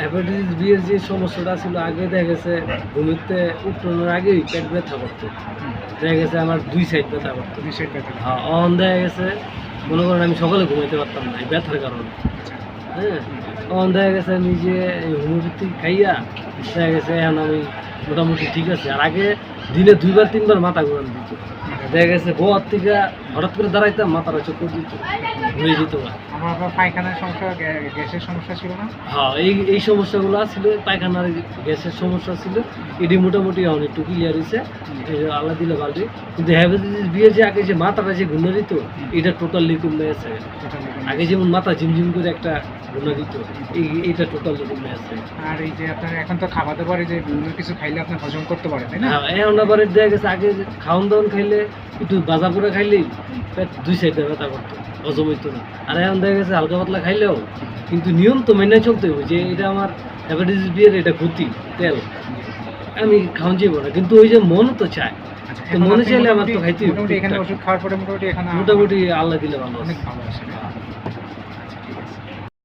Hepatitis বিয়ের যে সমস্যাটা ছিল আগে দেখা গেছে ঘুমিতে উঠোনের আগেই পেট ব্যথা করতো। দেখা গেছে আমার দুই সাইড ব্যথা করতো। দুই সাইড ব্যথা হ্যাঁ অন দেখা গেছে মনে করেন আমি সকালে ঘুমাইতে পারতাম না এই ব্যথার কারণে। হ্যাঁ অন দেখা গেছে আমি যে হোমিওপ্যাথি খাইয়া দেখা গেছে এখন আমি মোটামুটি ঠিক আছে। আর আগে দিনে দুইবার তিনবার মাথা ঘুরান দিত। দেখা গেছে গোয়ার থেকে হঠাৎ করে দাঁড়াইতাম মাথাটা চক্কর দিত ঘুরে যেত। আমার পায়খানার সমস্যা গ্যাসের সমস্যা ছিল না? হ্যাঁ এই এই সমস্যাগুলো ছিল পায়খানার গ্যাসের সমস্যা ছিল। এটি মোটামুটি এখন একটু ক্লিয়ার হয়েছে। আল্লাহ দিলে ভালো কিন্তু হ্যাপাটাইটিস বিয়ে যে আগে যে মাথাটা যে ঘুরে দিত এটা টোটালি কমে এটা আগে যেমন মাথা ঝিমঝিম করে একটা ঘুরে দিত এই এটা টোটালি কমে গেছে আর এই যে আপনার এখন তো খাওয়া দাওয়ার এই যে বিভিন্ন কিছু খাইলে আপনার হজম করতে পারে তাই না? হ্যাঁ এখন আবার দেখা গেছে আগে খাওয়ান দাওয়ান খাইলে একটু বাজা পুরা খাইলেই পেট দুই সাইডে ব্যথা করতো হজম হইতো না। আর এখন দেখা গেছে হালকা পাতলা খাইলেও কিন্তু নিয়ম তো মেনে চলতে হবে যে এটা আমার হ্যাপাটাইটিস বিয়ের এটা ক্ষতি তেল। আমি খাওয়ান যাব না কিন্তু ওই যে মন তো চায়। আচ্ছা, তো মনে চাইলে আমার তো খাইতে মোটামুটি আল্লাহ দিলে ভালো অনেক ভালো আছে।